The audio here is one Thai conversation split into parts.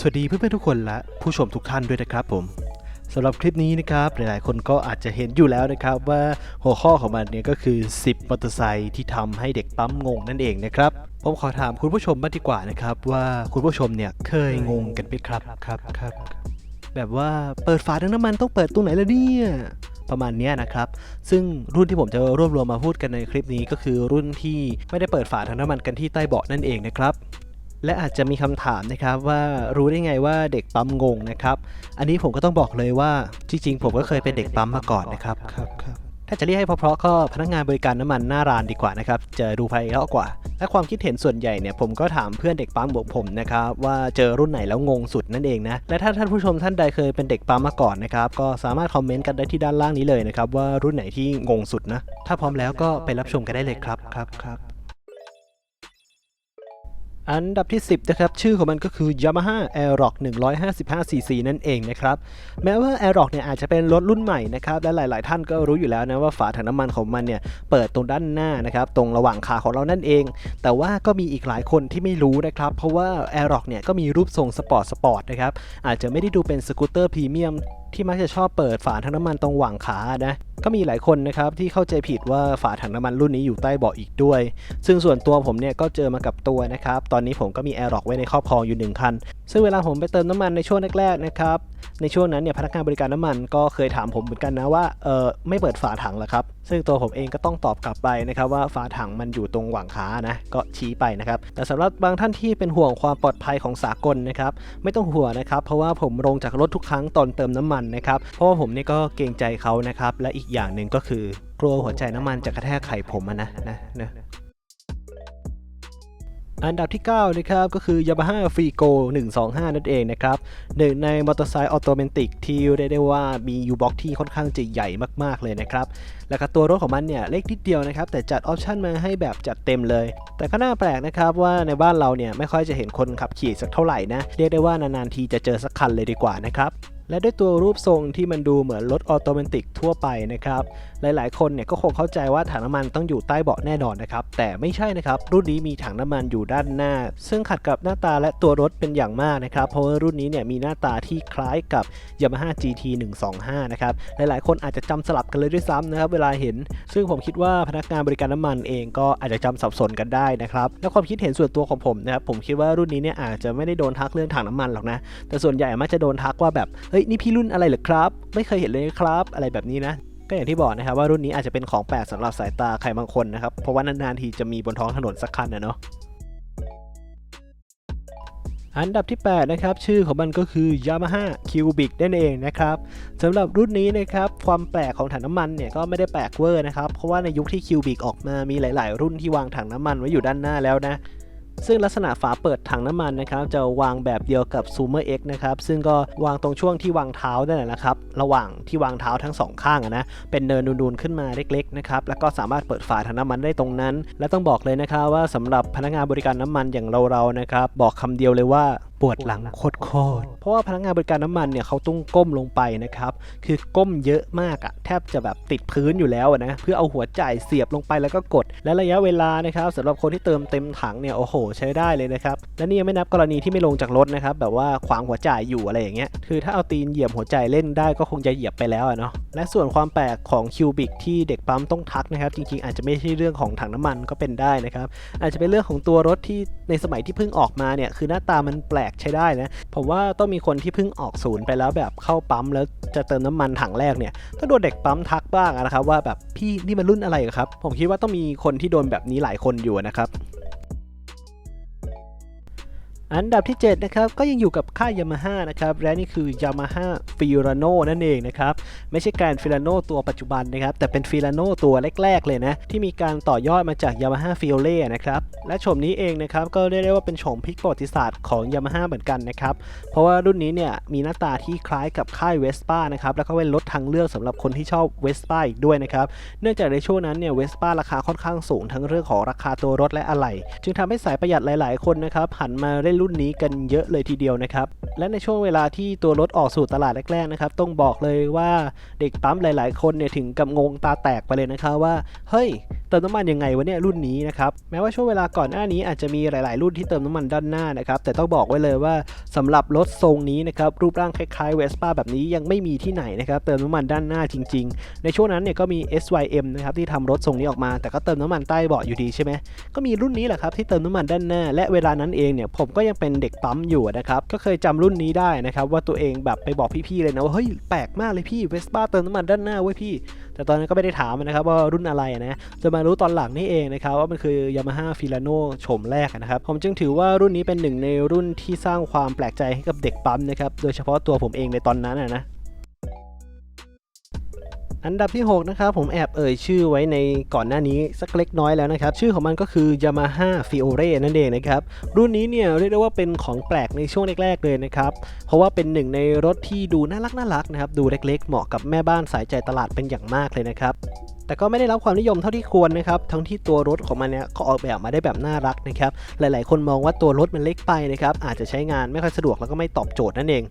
สวัสดีเพื่อนๆทุกคนและผู้ชมทุกท่านด้วยนะครับผมสำหรับคลิปนี้นะครับหลายๆคนก็อาจจะเห็นอยู่แล้วนะครับว่าหัวข้อของมันเนี่ยก็คือ 10มอเตอร์ไซค์ที่ทำให้เด็กปั๊มงงนั่นเองนะครับผมขอถามคุณผู้ชมบ้างดีกว่านะครับว่าคุณผู้ชมเนี่ยเคยงงกันไหมครับครับครับแบบว่าเปิดฝาถังน้ำมันต้องเปิดตรงไหนล่ะเนี่ยประมาณเนี้ยนะครับ ซึ่งรุ่นที่ผมจะรวบรวมมาพูดกันในคลิปนี้ก็คือรุ่นที่ไม่ได้เปิดฝาถังน้ำมันกันที่ใต้เบาะนั่นเองนะครับ และอาจจะมีคำถามนะครับว่ารู้ได้ไงว่าเด็กปั๊มงงนะครับ อันนี้ผมก็ต้องบอกเลยว่าจริงๆผมก็เคยเป็นเด็กปั๊มมาก่อนนะครับครับครับถ้าจะเรียกให้เพราะๆก็พนักงานบริการน้ำมันหน้าร้านดีกว่านะครับจะดูไพเราะกว่า และความคิดเห็นส่วนใหญ่เนี่ยผมก็ถามเพื่อนเด็กปั๊มของผมนะครับว่าเจอรุ่นไหนแล้วงงสุดนั่นเองนะและถ้าท่านผู้ชมท่านใดเคยเป็นเด็กปั๊มมาก่อนนะครับก็สามารถคอมเมนต์กันได้ที่ด้านล่างนี้เลยนะครับว่ารุ่นไหนที่งงสุดนะถ้าพร้อมแล้วก็ไปรับชมกันได้เลยครับครับครับ อันดับที่ 10 นะครับ ชื่อของมันก็คือ Yamaha Aerox 155cc นั่นเองนะครับ แม้ว่า Aerox เนี่ยอาจจะเป็นรถรุ่นใหม่นะครับ และหลาย ๆ ท่านก็รู้อยู่แล้วนะว่าฝาถังน้ำมันของมันเนี่ยเปิดตรงด้านหน้านะครับ ตรงระหว่างขาของเรานั่นเอง แต่ว่าก็มีอีกหลายคนที่ไม่รู้นะครับ เพราะว่า Aerox เนี่ยก็มีรูปทรงสปอร์ตสปอร์ตนะครับ อาจจะไม่ได้ดูเป็นสกูตเตอร์พรีเมียมที่มักจะชอบเปิดฝาถังน้ำมันตรงหว่างขานะก็มีหลายคนนะครับที่เข้าใจผิดว่าฝาถังน้ำมันรุ่นนี้อยู่ใต้เบาะอีกด้วย ซึ่งส่วนตัวผมเนี่ยก็เจอมากับตัวนะครับ ตอนนี้ผมก็มีแอร์ล็อกไว้ในครอบครองอยู่1คัน ซึ่งเวลาผมไปเติมน้ำมันในช่วงแรกๆนะครับ ในช่วงนั้นเนี่ยพนักงานบริการน้ำมันก็เคยถามผมเหมือนกันนะว่าเออไม่เปิดฝาถังหรอครับ ซึ่งตัวผมเองก็ต้องตอบกลับไปนะครับว่าฝาถังมันอยู่ตรงหว่างขานะก็ชี้ไปนะครับแต่สำหรับบางท่านที่เป็นห่วงความปลอดภัยของสากลนะครับไม่ต้องห่วงนะครับเพราะว่าผมลงจากรถทุกครั้งตอนเติมน้ำมันนะครับเพราะว่าผมเนี่ยก็เกรงใจเขานะครับและอีกอย่างหนึ่งก็คือกลัวหัวใจน้ำมันจะกระแทกไข่ผมนะนะนะ อันดับที่ 9 นะครับ ก็คือ Yamaha f r e e g o 125 นั่นเองนะครับหนึ่งในมอเตอร์ไซค์ออโตเมติกที่เรียกได้ว่ามี U-Box ที่ค่อนข้างจะใหญ่มากๆเลยนะครับ แล้วก็ตัวรถของมันเนี่ยเล็กนิดเดียวนะครับ แต่จัดออปชันมาให้แบบจัดเต็มเลย แต่ก็น่าแปลกนะครับว่าในบ้านเราเนี่ยไม่ค่อยจะเห็นคนขับขี่สักเท่าไหร่นะ เรียกได้ว่านานๆทีจะเจอสักคันเลยดีกว่านะครับ และด้วยตัวรูปทรงที่มันดูเหมือนรถออโตเมติกทั่วไปนะครับ หลายๆ คนเนี่ยก็คงเข้าใจว่าถังน้ำมันต้องอยู่ใต้เบาะแน่นอนนะครับ แต่ไม่ใช่นะครับ รุ่นนี้มีถังน้ำมันอยู่ด้านหน้า ซึ่งขัดกับหน้าตาและตัวรถเป็นอย่างมากนะครับ เพราะว่ารุ่นนี้เนี่ยมีหน้าตาที่คล้ายกับ Yamaha GT 125นะครับ หลายๆ คนอาจจะจำสลับกันเลยด้วยซ้ำนะครับเวลาเห็น ซึ่งผมคิดว่าพนักงานบริการน้ำมันเองก็อาจจะจำสับสนกันได้นะครับและความคิดเห็นส่วนตัวของผมนะครับผมคิดว่ารุ่นนี้เนี่ยอาจจะไม่ได้โดนทักเรื่องถังน้ำมันหรอกนะแต่ส่วนใหญ่มักจะโดนทักว่าแบบเฮ้ยนี่พี่รุ่นอะไรเหรอครับ ไม่เคยเห็นเลยครับ อะไรแบบนี้นะ ก็อย่างที่บอกนะครับว่ารุ่นนี้อาจจะเป็นของแปลกสำหรับสายตาใครบางคนนะครับ เพราะว่านานๆทีจะมีบนท้องถนนสักคันนะเนาะอันดับที่ 8 นะครับ ชื่อของมันก็คือ Yamaha Cubic นั่นเองนะครับสำหรับรุ่นนี้นะครับ ความแปลกของถังน้ำมันเนี่ยก็ไม่ได้แปลกเวอร์นะครับ เพราะว่าในยุคที่ Cubic ออกมามีหลาย ๆ รุ่นที่วางถังน้ำมันไว้อยู่ด้านหน้าแล้วนะ ซึ่งลักษณะฝาเปิดถังน้ำมันนะครับจะวางแบบเดียวกับ Zoomer X นะครับซึ่งก็วางตรงช่วงที่วางเท้านั่นแหละนะครับระหว่างที่วางเท้าทั้งสองข้างนะเป็นเนินนูนๆขึ้นมาเล็กๆนะครับแล้วก็สามารถเปิดฝาถังน้ำมันได้ตรงนั้น และต้องบอกเลยนะครับว่าสำหรับพนักงานบริการน้ำมันอย่างเราๆนะครับบอกคำเดียวเลยว่า ปวดหลังโคตรเพราะว่าพนักงานบริการน้ำมันเนี่ยเขาต้องก้มลงไปนะครับ คือก้มเยอะมากอะแทบจะแบบติดพื้นอยู่แล้วนะ เพื่อเอาหัวจ่ายเสียบลงไปแล้วก็กด และระยะเวลานะครับสำหรับคนที่เติมเต็มถังเนี่ยโอ้โห ใช้ได้เลยนะครับ และนี่ยังไม่นับกรณีที่ไม่ลงจากรถนะครับ แบบว่าขวางหัวจ่ายอยู่อะไรอย่างเงี้ย คือถ้าเอาตีนเหยียบหัวจ่ายเล่นได้ก็คงจะเหยียบไปแล้วเนาะ และส่วนความแปลกของคิวบิกที่เด็กปั๊มต้องทักนะครับ จริงๆ อาจจะไม่ใช่เรื่องของถังน้ำมันก็เป็นได้นะครับ อาจจะเป็นเรื่องของตัวรถที่ในสมัยที่เพิ่งออกมาเนี่ยคือหน้าตามันแปลกใช้ได้นะ ผมว่าต้องมีคนที่เพิ่งออกศูนย์ไปแล้วแบบเข้าปั๊มแล้วจะเติมน้ำมันถังแรกเนี่ยต้องโดนเด็กปั๊มทักบ้างนะครับว่าแบบพี่นี่มันรุ่นอะไรครับ ผมคิดว่าต้องมีคนที่โดนแบบนี้หลายคนอยู่นะครับ อันดับที่ 7 นะครับ ก็ยังอยู่กับค่าย Yamaha นะครับ และนี่คือ Yamaha Firano นั่นเองนะครับ ไม่ใช่การ Firano ตัวปัจจุบันนะครับ แต่เป็น Firano ตัวแรก ๆ เลยนะ ที่มีการต่อยอดมาจาก Yamaha Fiore นะครับ และโฉมนี้เองนะครับ ก็เรียกได้ว่าเป็นโฉมพิกประวัติศาสตร์ของ Yamaha เหมือนกันนะครับ เพราะว่ารุ่นนี้เนี่ยมีหน้าตาที่คล้ายกับค่าย Vespa นะครับ แล้วก็เป็นรถทางเลือกสำหรับคนที่ชอบ Vespa อีกด้วยนะครับ เนื่องจากในช่วงนั้นเนี่ย Vespa ราคาค่อนข้างสูงทั้งเรื่องของราคาตัวรถและอะไหล่จึงทำให้สายประหยัดหลาย ๆ คนนะครับหันมาเล่นรุ่นนี้กันเยอะเลยทีเดียวนะครับ และในช่วงเวลาที่ตัวรถออกสู่ตลาดแรกๆนะครับ ต้องบอกเลยว่าเด็กปั๊มหลายๆ คนเนี่ยถึงกับงงตาแตกไปเลยนะครับว่า เฮ้ย เติมน้ำมันยังไงวะเนี่ยรุ่นนี้นะครับ แม้ว่าช่วงเวลาก่อนหน้านี้อาจจะมีหลาย ๆ รุ่นที่เติมน้ำมันด้านหน้านะครับ แต่ต้องบอกไว้เลยว่าสำหรับรถทรงนี้นะครับรูปร่างคล้ายๆเวสป้าแบบนี้ยังไม่มีที่ไหนนะครับเติมน้ำมันด้านหน้าจริง ๆ ในช่วงนั้นเนี่ยก็มี SYM นะครับที่ทำรถทรงนี้ออกมา แต่ก็เติมน้ำมันใต้เบาะอยู่ดีใช่ไหมก็มีรุ่นนี้แหละครับที่เติมน้ำมันด้านหน้า และเวลานั้นเองเนี่ยผมก็ยังเป็นเด็กปั๊มอยู่นะครับ ก็เคยจำรุ่นนี้ได้นะครับ ว่าตัวเองแบบไปบอกพี่ๆเลยนะว่าเฮ้ยแปลกมากเลยพี่เวสป้าเติมน้ำมันด้านหน้าเว้ยพี่ แต่ตอนนั้นก็ไม่ได้ถามนะครับว่ารุ่นอะไรนะจะมารู้ตอนหลังนี่เองนะครับว่ามันคือ Yamaha Filano โฉมแรกนะครับ ผมจึงถือว่ารุ่นนี้เป็นหนึ่งในรุ่นที่สร้างความแปลกใจให้กับเด็กปั๊มนะครับโดยเฉพาะตัวผมเองในตอนนั้นนะ อันดับที่ 6 นะครับ ผมแอบเอ่ยชื่อไว้ในก่อนหน้านี้สักเล็กน้อยแล้วนะครับ ชื่อของมันก็คือ Yamaha Fiore นั่นเองนะครับ รุ่นนี้เนี่ยเรียกได้ว่าเป็นของแปลกในช่วงแรกๆเลยนะครับ เพราะว่าเป็นหนึ่งในรถที่ดูน่ารักน่ารักนะครับ ดูเล็กๆ เหมาะกับแม่บ้านสายใจตลาดเป็นอย่างมากเลยนะครับแต่ก็ไม่ได้รับความนิยมเท่าที่ควรนะครับ ทั้งที่ตัวรถของมันเนี่ยก็ออกแบบมาได้แบบน่ารักนะครับ หลายๆ คนมองว่าตัวรถมันเล็กไปนะครับ อาจจะใช้งานไม่ค่อยสะดวกแล้วก็ไม่ตอบโจทย์นั่นเอง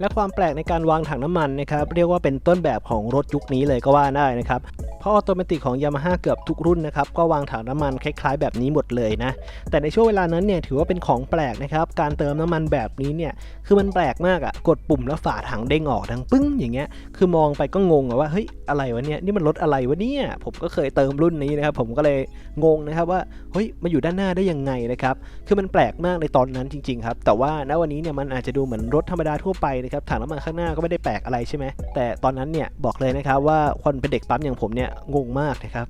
และความแปลกในการวางถังน้ำมันนะครับเรียกว่าเป็นต้นแบบของรถยุคนี้เลยก็ว่าได้นะครับเพราะออโตเมติกของ Yamaha เกือบทุกรุ่นนะครับก็วางถังน้ำมันคล้ายๆ แบบนี้หมดเลยนะแต่ในช่วงเวลานั้นเนี่ยถือว่าเป็นของแปลกนะครับการเติมน้ำมันแบบนี้เนี่ยคือมันแปลกมากอะ่ะกดปุ่มแล้วฝาถังเด้งออกดังปึ้งอย่างเงี้ยคือมองไปก็งงอะว่าเฮ้ยอะไรวะเนี่ยนี่มันรถอะไรวะเนี่ยผมก็เคยเติมรุ่นนี้นะครับผมก็เลยงงนะครับว่าเฮ้ยมาอยู่ด้านหน้าได้ยังไงนะครับคือมันแปลกมากในตอนนั้นจริงๆครับแต่ว่าณวันนี้เนี่ยมันอาจจะดูเหมือนรถธรรมดาทั่วไปนะครับถังน้ำมันข้างหน้าก็ไม่ได้แปลกอะไรใช่ไหมแต่ตอนนั้นเนี่ยบอกเลยนะครับว่าคนเป็นเด็กปั๊มอย่างผมเนี่ยงงมากนะครับ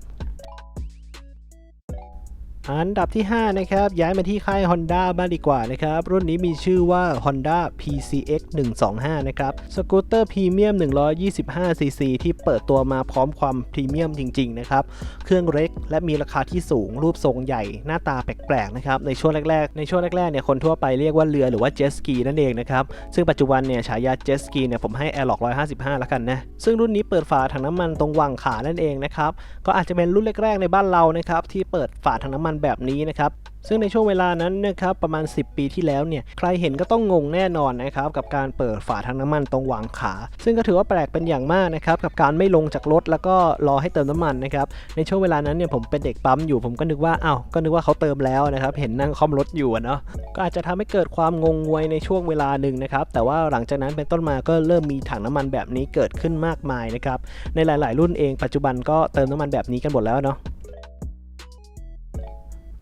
อันดับที่ 5 นะครับ ย้ายมาที่ค่าย Honda บ้างดีกว่านะครับ รุ่นนี้มีชื่อว่า Honda PCX 125 นะครับ สกูตเตอร์พรีเมียม 125cc ที่เปิดตัวมาพร้อมความพรีเมียมจริง ๆ นะครับ เครื่องเล็กและมีราคาที่สูง รูปทรงใหญ่ หน้าตาแปลก ๆ นะครับ ในช่วงแรก ๆ ในช่วงแรก ๆ เนี่ย คนทั่วไปเรียกว่าเรือหรือว่า Jet Ski นั่นเองนะครับ ซึ่งปัจจุบันเนี่ย ฉายา Jet Ski เนี่ย ผมให้ Airlock 155 แล้วกันนะ ซึ่งรุ่นนี้เปิดฝาถังน้ำมันตรงวางขานั่นเองนะครับ ก็อาจจะเป็นรุ่นแรกๆในบ้านเรานะครับที่เปิดฝาถังน้ำมันแบบนี้นะครับซึ่งในช่วงเวลานั้นนะครับประมาณ 10 ปีที่แล้วเนี่ยใครเห็นก็ต้องงงแน่นอนนะครับกับการเปิดฝาถังน้ำมันตรงวางขา ซึ่งก็ถือว่าแปลกเป็นอย่างมากนะครับกับการไม่ลงจากรถแล้วก็รอให้เติมน้ำมันนะครับในช่วงเวลานั้นเนี่ยผมเป็นเด็กปั๊มอยู่ผมก็นึกว่าอ้าวก็นึกว่าเขาเติมแล้วนะครับเห็นนั่งคอมรถอยู่เนาะก็อาจจะทำให้เกิดความงงงวยในช่วงเวลาหนึ่งนะครับแต่ว่าหลังจากนั้นเป็นต้นมาก็เริ่มมีถังน้ำมันแบบนี้เกิดขึ้นมากมายนะครับในหลาย ๆ รุ่นเองปัจจุบันก็เติมน้ำมันแบบนี้กันหมดแล้วเนาะ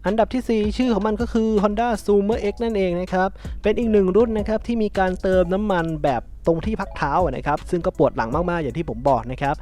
อันดับที่ 4 ชื่อของมันก็คือ Honda Zoomer X นั่นเองนะครับ เป็นอีกหนึ่งรุ่นนะครับที่มีการเติมน้ำมันแบบตรงที่พักเท้านะครับ ซึ่งก็ปวดหลังมาก ๆ อย่างที่ผมบอกนะครับ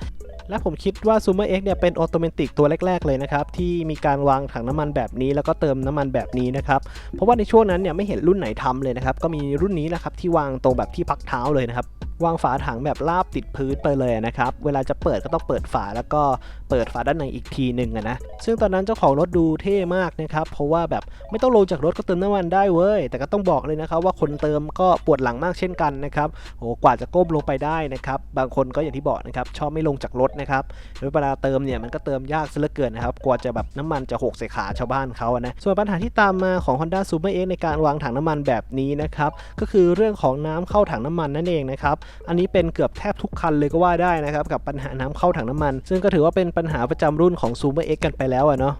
และผมคิดว่า Zoomer X เนี่ยเป็นออโตเมติกตัวแรก ๆ เลยนะครับ ที่มีการวางถังน้ำมันแบบนี้ แล้วก็เติมน้ำมันแบบนี้นะครับ เพราะว่าในช่วงนั้นเนี่ยไม่เห็นรุ่นไหนทำเลยนะครับ ก็มีรุ่นนี้แหละครับที่วางตรงแบบที่พักเท้าเลยนะครับ วางฝาถังแบบราบติดพื้นไปเลยนะครับ เวลาจะเปิดก็ต้องเปิดฝาแล้วก็เปิดฝาด้านในอีกทีหนึ่งอะนะ ซึ่งตอนนั้นเจ้าของรถดูเท่มากนะครับ เพราะว่าแบบไม่ต้องลงจากรถก็เติมน้ำมันได้เว้ย แต่ก็ต้องบอกเลยนะครับว่าคนเติมก็ปวดหลังมากเช่นกันนะครับ โอ้กว่าจะก้มลงไปได้นะครับ บางคนก็อย่างที่บอกนะครับชอบไม่ลงจากรถนะครับเวลาเติมเนี่ยมันก็เติมยากซะเหลือเกินนะครับกว่าจะแบบน้ำมันจะหกใส่ขาชาวบ้านเขาอะนะส่วนปัญหาที่ตามมาของ Honda Super X ในการวางถังน้ำมันแบบนี้นะครับก็คือเรื่องของน้ำเข้าถังน้ำมันนั่นเองนะครับอันนี้เป็นเกือบแทบทุกคันเลยก็ว่าได้นะครับกับปัญหาน้ำเข้าถังน้ำมัน ซึ่งก็ถือว่าเป็นปัญหาประจำรุ่นของ Super X กันไปแล้วอะเนาะ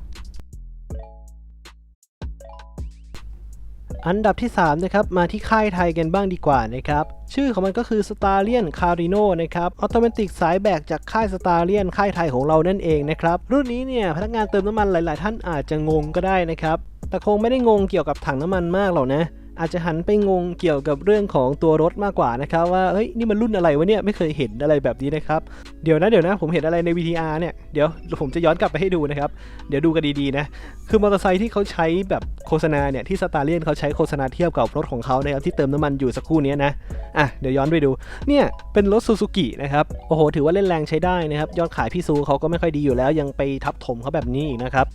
อันดับที่3นะครับมาที่ค่ายไทยกันบ้างดีกว่านะครับชื่อของมันก็คือ s t a r l i o n Carino นะครับออโตเมติกสายแบกจากค่าย s t a r l i o n ค่ายไทยของเรานั่นเองนะครับรุ่นนี้เนี่ยพนักงานเติมน้ำมันหลาย ๆ ท่านอาจจะงงก็ได้นะครับแต่คงไม่ได้งงเกี่ยวกับถังน้ำมันมากหรอกนะ อาจจะหันไปงงเกี่ยวกับเรื่องของตัวรถมากกว่านะครับว่าเฮ้ยนี่มันรุ่นอะไรวะเนี่ยไม่เคยเห็นอะไรแบบนี้นะครับเดี๋ยวนะเดี๋ยวนะผมเห็นอะไรใน VTR เนี่ยเดี๋ยวผมจะย้อนกลับไปให้ดูนะครับเดี๋ยวดูกันดีๆนะคือมอเตอร์ไซค์ที่เขาใช้แบบโฆษณาเนี่ยที่สตาร์เลียนเขาใช้โฆษณาเทียบกับรถของเขานะครับที่เติมน้ำมันอยู่สักครู่นี้นะอะเดี๋ยวย้อนไปดูเนี่ยเป็นรถซูซูกินะครับโอ้โหถือว่าเล่นแรงใช้ได้นะครับยอดขายพี่ซูเขาก็ไม่ค่อยดีอยู่แล้วยังไปทับถมเขาแบบนี้อีกนะครับ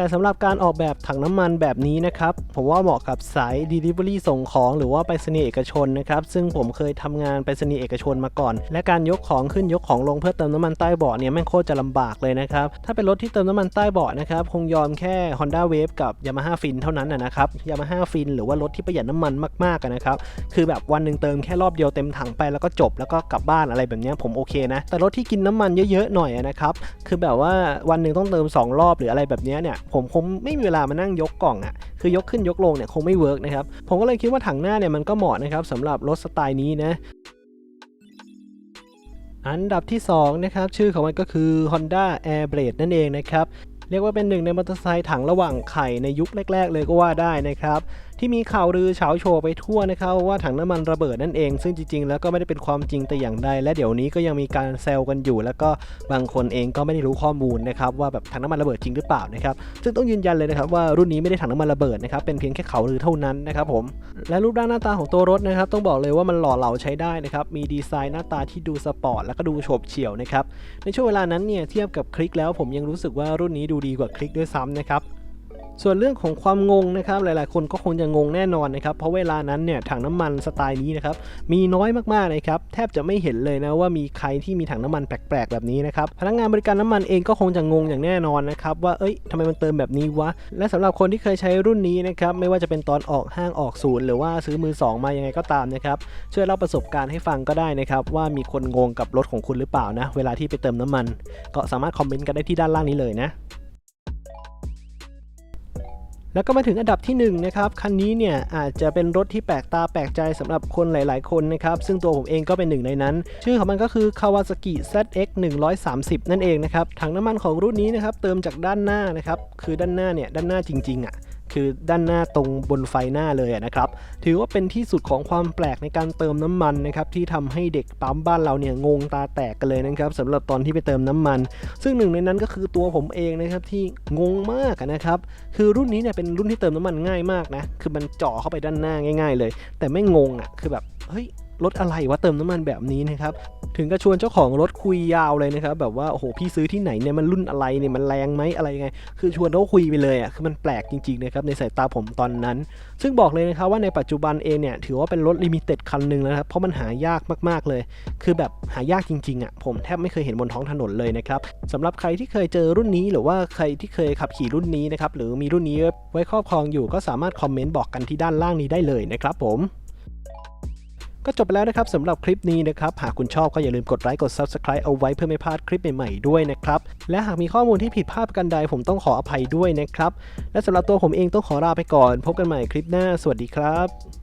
แต่สำหรับการออกแบบถังน้ำมันแบบนี้นะครับ ผมว่าเหมาะกับสาย Delivery ส่งของหรือว่าไปรษณีย์เอกชนนะครับ ซึ่งผมเคยทำงานไปรษณีย์เอกชนมาก่อน และการยกของขึ้นยกของลงเพื่อเติมน้ำมันใต้เบาะเนี่ยแม่งโคตรจะลำบากเลยนะครับ ถ้าเป็นรถที่เติมน้ำมันใต้เบาะนะครับ คงยอมแค่ Honda Wave กับ Yamaha Fin เท่านั้นนะครับ Yamaha Fin หรือว่ารถที่ประหยัดน้ำมันมากๆนะครับ คือแบบวันหนึ่งเติมแค่รอบเดียวเต็มถังไปแล้วก็จบแล้วก็กลับบ้านอะไรแบบนี้ผมโอเคนะ แต่รถที่กินน้ำมันเยอะๆหน่อยนะครับ คือแบบว่าวันหนึ่งต้องเติม 2 รอบหรืออะไรแบบนี้เนี่ยผมคงไม่มีเวลามานั่งยกกล่องอะ่ะคือยกขึ้นยกลงเนี่ยคงไม่เวิร์กนะครับผมก็เลยคิดว่าถังหน้าเนี่ยมันก็เหมาะนะครับสำหรับรถสไตล์นี้นะอันดับที่2นะครับชื่อของมันก็คือ Honda Air Blade นั่นเองนะครับเรียกว่าเป็นหนึ่งในมอเตอร์ไซค์ถังระหว่างไข่ในยุคแรก ๆ เลยก็ว่าได้นะครับ ที่มีข่าวลือเฉาโชว์ไปทั่วนะครับว่าถังน้ำมันระเบิดนั่นเอง ซึ่งจริงๆ แล้วก็ไม่ได้เป็นความจริงแต่อย่างใดและเดี๋ยวนี้ก็ยังมีการแซวกันอยู่ แล้วก็บางคนเองก็ไม่ได้รู้ข้อมูลนะครับว่าแบบถังน้ำมันระเบิดจริงหรือเปล่านะครับซึ่งต้องยืนยันเลยนะครับว่ารุ่นนี้ไม่ได้ถังน้ำมันระเบิดนะครับเป็นเพียงแค่ข่าวลือเท่านั้นนะครับผมและรูปร่างหน้าตาของตัวรถนะครับต้องบอกเลยว่ามันหล่อเหลาใช้ได้นะครับมีดีไซน์หน้าตาที่ดูสปอร์ตแล้วก็ดูโฉบเฉี่ยวนะครับในช่วงเวลานั้นเนี่ยเทียบกับคลิกแล้วผมยังรู้สึกว่ารุ่นนี้ดูดีกว่าคลิกด้วยซ้ำนะครับ ส่วนเรื่องของความงงนะครับหลายๆ คนก็คงจะงงแน่นอนนะครับเพราะเวลานั้นเนี่ยถังน้ำมันสไตล์นี้นะครับมีน้อยมากๆนะครับแทบจะไม่เห็นเลยนะว่ามีใครที่มีถังน้ำมันแปลกๆ แบบนี้นะครับพนักงานบริการน้ำมันเองก็คงจะงงอย่างแน่นอนนะครับว่าเอ้ยทำไมมันเติมแบบนี้วะและสำหรับคนที่เคยใช้รุ่นนี้นะครับไม่ว่าจะเป็นตอนออกห้างออกศูนย์หรือว่าซื้อมือสองมายังไงก็ตามนะครับช่วยเล่าประสบการณ์ให้ฟังก็ได้นะครับว่ามีคนงงกับรถของคุณหรือเปล่านะเวลาที่ไปเติมน้ำมัน ก็สามารถคอมเมนต์กันได้ที่ด้านล่างนี้เลยนะ แล้วก็มาถึงอันดับที่1นะครับคันนี้เนี่ยอาจจะเป็นรถที่แปลกตาแปลกใจสำหรับคนหลาย ๆ คนนะครับซึ่งตัวผมเองก็เป็นหนึ่งในนั้น ชื่อของมันก็คือ Kawasaki ZX 130 นั่นเองนะครับถังน้ำมันของรุ่นนี้นะครับเติมจากด้านหน้านะครับคือด้านหน้าเนี่ยด้านหน้าจริง ๆอะ คือด้านหน้าตรงบนไฟหน้าเลยนะครับ ถือว่าเป็นที่สุดของความแปลกในการเติมน้ำมันนะครับที่ทำให้เด็กปั๊มบ้านเราเนี่ยงงตาแตกกันเลยนะครับสำหรับตอนที่ไปเติมน้ำมัน ซึ่งหนึ่งในนั้นก็คือตัวผมเองนะครับที่งงมากนะครับคือรุ่นนี้เนี่ยเป็นรุ่นที่เติมน้ำมันง่ายมากนะคือมันเจ่อเข้าไปด้านหน้าง่าย ๆ เลย แต่ไม่งงอะคือแบบเฮ้ยรถอะไรวะเติมน้ำมันแบบนี้นะครับ ถึงก็ชวนเจ้าของรถคุยยาวเลยนะครับ แบบว่าโอ้โหพี่ซื้อที่ไหนเนี่ยมันรุ่นอะไรเนี่ยมันแรงไหมอะไรยังไง คือชวนเขาคุยไปเลยอะคือมันแปลกจริงๆนะครับในสายตาผมตอนนั้น ซึ่งบอกเลยนะครับว่าในปัจจุบันเองเนี่ยถือว่าเป็นรถลิมิเต็ดคันหนึ่งแล้วครับเพราะมันหายากมากๆเลย คือแบบหายากจริงๆอะผมแทบไม่เคยเห็นบนท้องถนนเลยนะครับสำหรับใครที่เคยเจอรุ่นนี้หรือว่าใครที่เคยขับขี่รุ่นนี้นะครับหรือมีรุ่นนี้ไว้ครอบครองอยู่ก็สามารถคอมเมนต์บอกกันที่ด้านล่างนี้ได้เลยนะครับผม ก็จบไปแล้วนะครับสำหรับคลิปนี้นะครับ หากคุณชอบก็อย่าลืมกดไลค์กด Subscribe เอาไว้เพื่อไม่พลาดคลิปใหม่ๆด้วยนะครับ และหากมีข้อมูลที่ผิดพลาดประกันใดผมต้องขออภัยด้วยนะครับ และสำหรับตัวผมเองต้องขอลาไปก่อน พบกันใหม่คลิปหน้า สวัสดีครับ